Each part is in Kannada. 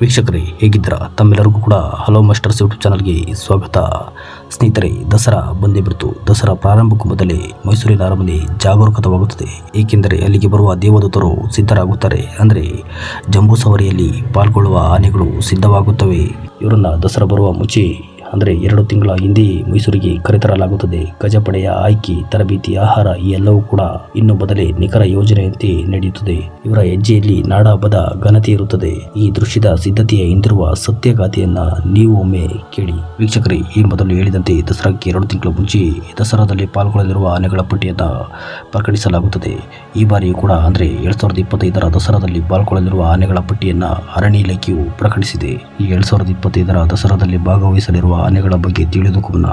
ವೀಕ್ಷಕರೇ, ಹೇಗಿದ್ದೀರಾ? ತಮ್ಮೆಲ್ಲರಿಗೂ ಕೂಡ ಹಲೋ ಮಾಸ್ಟರ್ಸ್ ಯೂಟ್ಯೂಬ್ ಚಾನಲ್ಗೆ ಸ್ವಾಗತ. ಸ್ನೇಹಿತರೆ, ದಸರಾ ಬಂದೇ ಬಿಡ್ತು. ದಸರಾ ಪ್ರಾರಂಭಕ್ಕೂ ಮೊದಲೇ ಮೈಸೂರಿನ ಅರಮನೆ ಜಾಗರೂಕತವಾಗುತ್ತದೆ. ಏಕೆಂದರೆ ಅಲ್ಲಿಗೆ ಬರುವ ದೇವದೂತರು ಸಿದ್ಧರಾಗುತ್ತಾರೆ. ಅಂದರೆ ಜಂಬೂ ಸವಾರಿಯಲ್ಲಿ ಪಾಲ್ಗೊಳ್ಳುವ ಆನೆಗಳು ಸಿದ್ಧವಾಗುತ್ತವೆ. ಇವರನ್ನ ದಸರಾ ಬರುವ ಮುಂಚೆ ಅಂದರೆ ಎರಡು ತಿಂಗಳ ಹಿಂದೆಯೇ ಮೈಸೂರಿಗೆ ಕರೆತರಲಾಗುತ್ತದೆ. ಗಜಪಡೆಯ ಆಯ್ಕೆ, ತರಬೇತಿ, ಆಹಾರ ಈ ಎಲ್ಲವೂ ಕೂಡ ಇನ್ನು ಬದಲೇ ನಿಖರ ಯೋಜನೆಯಂತೆ ನಡೆಯುತ್ತದೆ. ಇವರ ಹೆಜ್ಜೆಯಲ್ಲಿ ನಾಡ ಹಬ್ಬದ ಘನತೆ ಇರುತ್ತದೆ. ಈ ದೃಶ್ಯದ ಸಿದ್ಧತೆಯ ಹಿಂದಿರುವ ಸತ್ಯಗಾಥೆಯನ್ನ ನೀವು ಒಮ್ಮೆ ಕೇಳಿ. ವೀಕ್ಷಕರೇ, ಈ ಮೊದಲು ಹೇಳಿದಂತೆ ದಸರಾಕ್ಕೆ ಎರಡು ತಿಂಗಳ ಮುಂಚೆ ದಸರಾದಲ್ಲಿ ಪಾಲ್ಗೊಳ್ಳಲಿರುವ ಆನೆಗಳ ಪಟ್ಟಿಯನ್ನು ಪ್ರಕಟಿಸಲಾಗುತ್ತದೆ. ಈ ಬಾರಿಯೂ ಕೂಡ ಅಂದರೆ ಎರಡು ಸಾವಿರದ ಇಪ್ಪತ್ತೈದರ ದಸರಾದಲ್ಲಿ ಪಾಲ್ಗೊಳ್ಳಲಿರುವ ಆನೆಗಳ ಪಟ್ಟಿಯನ್ನು ಅರಣ್ಯ ಇಲಾಖೆಯು ಪ್ರಕಟಿಸಿದೆ. ಈ ಎರಡ್ ಸಾವಿರದ ಇಪ್ಪತ್ತೈದರ ದಸರಾದಲ್ಲಿ ಭಾಗವಹಿಸಲಿರುವ ಆನೆಗಳ ಬಗ್ಗೆ ಮುನ್ನ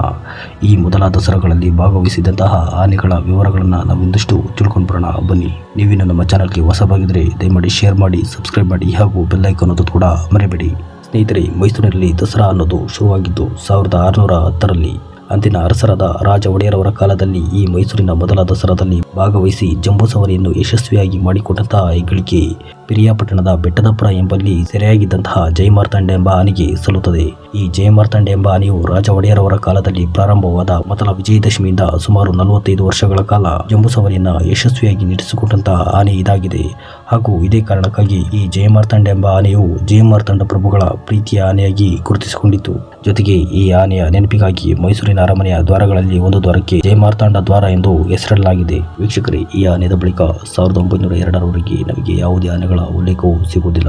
ಈ ಮೊದಲ ದಸರಾಗಳಲ್ಲಿ ಭಾಗವಹಿಸಿದಂತಹ ಆನೆಗಳ ವಿವರಗಳನ್ನು ನಾವು ಇಂದಷ್ಟು ತಿಳ್ಕೊಂಡು ಬರೋಣ. ಬನ್ನಿ ನೀವಿನ ನಮ್ಮ ಚಾನಲ್ಗೆ ಹೊಸಬಾಗಿದ್ರೆ ದಯಮಾಡಿ ಶೇರ್ ಮಾಡಿ ಸಬ್ಸ್ಕ್ರೈಬ್ ಮಾಡಿ ಹಾಗೂ ಬೆಲ್ಲೈಕನ್ ಅನ್ನೋದು ಕೂಡ ಮರೆಯಬೇಡಿ ಸ್ನೇಹಿತರೆ, ಮೈಸೂರಿನಲ್ಲಿ ದಸರಾ ಅನ್ನೋದು ಶುರುವಾಗಿದ್ದು ಸಾವಿರದ ಆರುನೂರ ಹತ್ತರಲ್ಲಿ ಅಂದಿನ ಅರಸರಾದ ರಾಜ ಒಡೆಯರವರ ಕಾಲದಲ್ಲಿ ಈ ಮೈಸೂರಿನ ಮೊದಲ ದಸರಾದಲ್ಲಿ ಭಾಗವಹಿಸಿ ಜಂಬೂ ಸವಾರಿಯನ್ನು ಯಶಸ್ವಿಯಾಗಿ ಮಾಡಿಕೊಂಡಂತಹ ಹೆಗ್ಗಳಿಕೆ ಪಿರಿಯಾಪಟ್ಟಣದ ಬೆಟ್ಟದಪುರ ಎಂಬಲ್ಲಿ ಸೆರೆಯಾಗಿದ್ದಂತಹ ಜಯಮಾರ್ತಂಡೆ ಎಂಬ ಆನೆಗೆ ಸಲ್ಲುತ್ತದೆ. ಈ ಜಯಮಾರ್ತಂಡೆ ಎಂಬ ಆನೆಯು ರಾಜ ಒಡೆಯರವರ ಕಾಲದಲ್ಲಿ ಪ್ರಾರಂಭವಾದ ಮೊದಲ ವಿಜಯದಶಮಿಯಿಂದ ಸುಮಾರು ನಲವತ್ತೈದು ವರ್ಷಗಳ ಕಾಲ ಜಂಬೂ ಸವಾರಿಯನ್ನ ಯಶಸ್ವಿಯಾಗಿ ನಡೆಸಿಕೊಂಡಂತಹ ಆನೆ ಇದಾಗಿದೆ. ಹಾಗೂ ಇದೇ ಕಾರಣಕ್ಕಾಗಿ ಈ ಜಯಮಾರ್ತಂಡೆ ಎಂಬ ಆನೆಯು ಜಯಮಾರ್ತಂಡ ಪ್ರಭುಗಳ ಪ್ರೀತಿಯ ಆನೆಯಾಗಿ ಗುರುತಿಸಿಕೊಂಡಿತು. ಜೊತೆಗೆ ಈ ಆನೆಯ ನೆನಪಿಗಾಗಿ ಮೈಸೂರಿನ ಅರಮನೆಯ ದ್ವಾರಗಳಲ್ಲಿ ಒಂದು ದ್ವಾರಕ್ಕೆ ಜಯಮಾರ್ತಾಂಡ ದ್ವಾರ ಎಂದು ಹೆಸರಿಡಲಾಗಿದೆ. ವೀಕ್ಷಕರೇ, ಈ ಆನೆಯ ಬಳಿಕ ಸಾವಿರದ ಒಂಬೈನೂರ ಎರಡರವರೆಗೆ ನಮಗೆ ಯಾವುದೇ ಆನೆಗಳ ಉಲ್ಲೇಖವೂ ಸಿಗುವುದಿಲ್ಲ.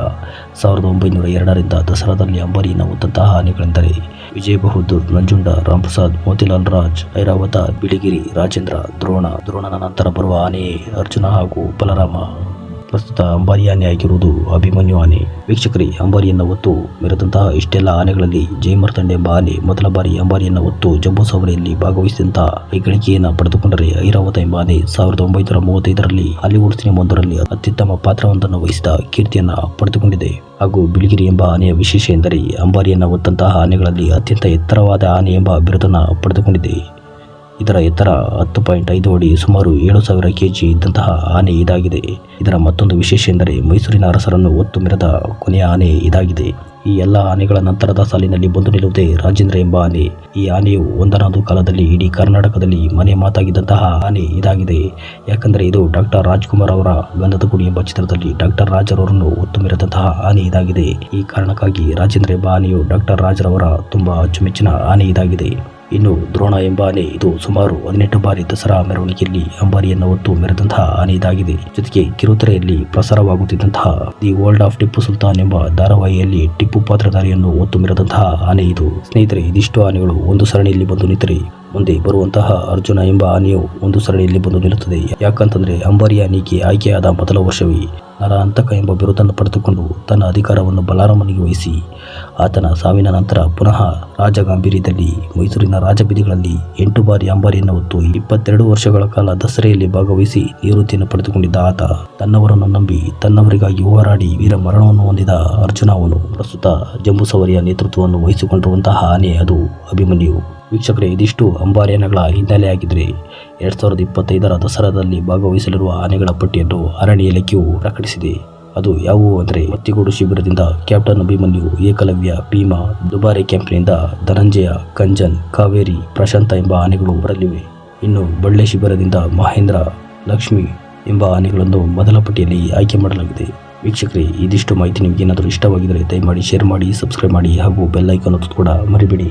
ಸಾವಿರದ ಒಂಬೈನೂರ ಎರಡರಿಂದ ದಸರಾದಲ್ಲಿ ಅಂಬಾರಿಯನ್ನು ಹೊತ್ತಂತಹ ಹಾನಿಗಳೆಂದರೆ ವಿಜಯ್ ಬಹದ್ದೂರ್ ನಂಜುಂಡ ರಾಮ್ಪ್ರಸಾದ್, ಮೋತಿಲಾಲ್ ರಾಜ್, ಐರಾವತ, ಬಿಳಿಗಿರಿ, ರಾಜೇಂದ್ರ, ದ್ರೋಣ, ದ್ರೋಣನ ನಂತರ ಬರುವ ಆನೆಯೇ ಅರ್ಜುನ ಹಾಗೂ ಬಲರಾಮ. ಪ್ರಸ್ತುತ ಅಂಬಾರಿ ಆನೆ ಆಗಿರುವುದು ಅಭಿಮನ್ಯು ಆನೆ ವೀಕ್ಷಕರೇ, ಅಂಬಾರಿಯನ್ನ ಹೊತ್ತು ಮೆರೆದಂತಹ ಇಷ್ಟೆಲ್ಲ ಆನೆಗಳಲ್ಲಿ ಜೈಮರ್ತಂಡೆ ಎಂಬ ಆನೆ ಮೊದಲ ಬಾರಿ ಅಂಬಾರಿಯನ್ನ ಹೊತ್ತು ಜಂಬೂ ಸವಾರಿಯಲ್ಲಿ ಭಾಗವಹಿಸಿದಂತಹ ಹೆಗ್ಗಳಿಕೆಯನ್ನು ಪಡೆದುಕೊಂಡರೆ ಐರಾವತ ಎಂಬ ಆನೆ ಸಾವಿರದ ಒಂಬೈನೂರ ಮೂವತ್ತೈದರಲ್ಲಿ ಹಾಲಿವುಡ್ ಸಿನಿಮಾವೊಂದರಲ್ಲಿ ಅತ್ಯುತ್ತಮ ಪಾತ್ರವೊಂದನ್ನು ವಹಿಸಿದ ಕೀರ್ತಿಯನ್ನು ಪಡೆದುಕೊಂಡಿದೆ. ಹಾಗೂ ಬಿಳಿಗಿರಿ ಎಂಬ ಆನೆಯ ವಿಶೇಷ ಎಂದರೆ ಅಂಬಾರಿಯನ್ನ ಹೊತ್ತಂತಹ ಆನೆಗಳಲ್ಲಿ ಅತ್ಯಂತ ಎತ್ತರವಾದ ಆನೆ ಎಂಬ ಬಿರುದನ್ನು ಪಡೆದುಕೊಂಡಿದೆ. ಇದರ ಎತ್ತರ ಹತ್ತು ಪಾಯಿಂಟ್ ಐದು ಅಡಿ ಸುಮಾರು ಏಳು ಸಾವಿರ ಕೆಜಿ ಇದ್ದಂತಹ ಆನೆ ಇದಾಗಿದೆ. ಇದರ ಮತ್ತೊಂದು ವಿಶೇಷ ಎಂದರೆ ಮೈಸೂರಿನ ಅರಸರನ್ನು ಒತ್ತು ಮೆರೆದ ಕೊನೆಯ ಆನೆ ಇದಾಗಿದೆ. ಈ ಎಲ್ಲ ಆನೆಗಳ ನಂತರದ ಸಾಲಿನಲ್ಲಿ ಬಂದು ನಿಲ್ಲುವುದೇ ರಾಜೇಂದ್ರ ಎಂಬ ಆನೆ. ಈ ಆನೆಯು ಒಂದನಾದು ಕಾಲದಲ್ಲಿ ಇಡೀ ಕರ್ನಾಟಕದಲ್ಲಿ ಮನೆ ಮಾತಾಗಿದ್ದಂತಹ ಆನೆ ಇದಾಗಿದೆ. ಯಾಕಂದರೆ ಇದು ಡಾಕ್ಟರ್ ರಾಜ್ಕುಮಾರ್ ಅವರ ಗಂಧದ ಗುಡಿ ಎಂಬ ಚಿತ್ರದಲ್ಲಿ ಡಾಕ್ಟರ್ ರಾಜರವರನ್ನು ಒತ್ತು ಮೆರೆದಂತಹ ಆನೆ ಇದಾಗಿದೆ. ಈ ಕಾರಣಕ್ಕಾಗಿ ರಾಜೇಂದ್ರ ಎಂಬ ಆನೆಯು ಡಾಕ್ಟರ್ ರಾಜರವರ ತುಂಬಾ ಅಚ್ಚುಮೆಚ್ಚಿನ ಆನೆ ಇದಾಗಿದೆ. ಇನ್ನು ದ್ರೋಣ ಎಂಬ ಆನೆ ಇದು ಸುಮಾರು ಹದಿನೆಂಟು ಬಾರಿ ದಸರಾ ಮೆರವಣಿಗೆಯಲ್ಲಿ ಅಂಬಾರಿಯನ್ನು ಹೊತ್ತು ಮೆರೆದಂತಹ ಆನೆ ಇದಾಗಿದೆ ಜೊತೆಗೆ ಕಿರುತೆರೆಯಲ್ಲಿ ಪ್ರಸಾರವಾಗುತ್ತಿದ್ದಂತಹ the world of Tipu Sultan ಎಂಬ ಧಾರಾವಾಹಿಯಲ್ಲಿ ಟಿಪ್ಪು ಪಾತ್ರಧಾರಿಯನ್ನು ಹೊತ್ತು ಮೆರೆದಂತಹ ಆನೆ ಇದು. ಸ್ನೇಹಿತರೆ, ಇದಿಷ್ಟು ಆನೆಗಳು ಒಂದು ಸರಣಿಯಲ್ಲಿ ಬಂದು ನಿಂತರೆ ಮುಂದೆ ಬರುವಂತಹ ಅರ್ಜುನ ಎಂಬ ಆನೆಯು ಒಂದು ಸರಣಿಯಲ್ಲಿ ಬಂದು ನಿಲ್ಲುತ್ತದೆ. ಯಾಕಂತಂದ್ರೆ ಅಂಬಾರಿ ಆನೆಗೆ ಆಯ್ಕೆಯಾದ ಮೊದಲ ವರ್ಷವೇ ನರ ಅಂತಕ ಎಂಬ ಬಿರುದನ್ನು ಪಡೆದುಕೊಂಡು ತನ್ನ ಅಧಿಕಾರವನ್ನು ಬಲಾರಾಮನಿಗೆ ವಹಿಸಿ, ಆತನ ಸಾವಿನ ನಂತರ ಪುನಃ ರಾಜಗಾಂಭೀರ್ಯದಲ್ಲಿ ಮೈಸೂರಿನ ರಾಜಬೀದಿಗಳಲ್ಲಿ ಎಂಟು ಬಾರಿ ಅಂಬಾರಿಯನ್ನು ಹೊತ್ತು ಇಪ್ಪತ್ತೆರಡು ವರ್ಷಗಳ ಕಾಲ ದಸರೆಯಲ್ಲಿ ಭಾಗವಹಿಸಿ ನಿವೃತ್ತಿಯನ್ನು ಪಡೆದುಕೊಂಡಿದ್ದ ಆತ ತನ್ನವರನ್ನು ನಂಬಿ ತನ್ನವರಿಗಾಗಿ ಹೋರಾಡಿ ವೀರ ಮರಣವನ್ನು ಹೊಂದಿದ ಅರ್ಜುನ ಅವನು ಪ್ರಸ್ತುತ ಜಂಬೂಸವರಿಯ ನೇತೃತ್ವವನ್ನು ವಹಿಸಿಕೊಂಡಿರುವಂತಹ ಆನೆ ಅದು ಅಭಿಮನ್ಯು. ವೀಕ್ಷಕರೇ, ಇದಿಷ್ಟು ಅಂಬಾರಿ ಆನೆಗಳ ಹಿನ್ನೆಲೆಯಾಗಿದ್ದರೆ ಎರಡು ಸಾವಿರದ ಇಪ್ಪತ್ತೈದರ ದಸರಾದಲ್ಲಿ ಭಾಗವಹಿಸಲಿರುವ ಆನೆಗಳ ಪಟ್ಟಿಯನ್ನು ಅರಣ್ಯ ಇಲಾಖೆಯು ಪ್ರಕಟಿಸಿದೆ. ಅದು ಯಾವುವು ಅಂದರೆ ಮತ್ತಿಗೋಡು ಶಿಬಿರದಿಂದ ಕ್ಯಾಪ್ಟನ್ ಅಭಿಮನ್ಯು ಏಕಲವ್ಯ ಭೀಮಾ ದುಬಾರೆ ಕ್ಯಾಂಪ್ನಿಂದ ಧನಂಜಯ, ಕಂಜನ್, ಕಾವೇರಿ, ಪ್ರಶಾಂತ ಎಂಬ ಆನೆಗಳು ಬರಲಿವೆ. ಇನ್ನು ಬಳ್ಳೆ ಶಿಬಿರದಿಂದ ಮಹೇಂದ್ರ, ಲಕ್ಷ್ಮಿ ಎಂಬ ಆನೆಗಳನ್ನು ಮೊದಲ ಪಟ್ಟಿಯಲ್ಲಿ ಆಯ್ಕೆ ಮಾಡಲಾಗಿದೆ. ವೀಕ್ಷಕರೇ, ಇದಿಷ್ಟು ಮಾಹಿತಿ ನಿಮಗೇನಾದರೂ ಇಷ್ಟವಾಗಿದ್ದರೆ ದಯಮಾಡಿ ಶೇರ್ ಮಾಡಿ, ಸಬ್ಸ್ಕ್ರೈಬ್ ಮಾಡಿ ಹಾಗೂ ಬೆಲ್ ಐಕಾನ್ ಒತ್ತೋದು ಕೂಡ ಮರಿಬೇಡಿ.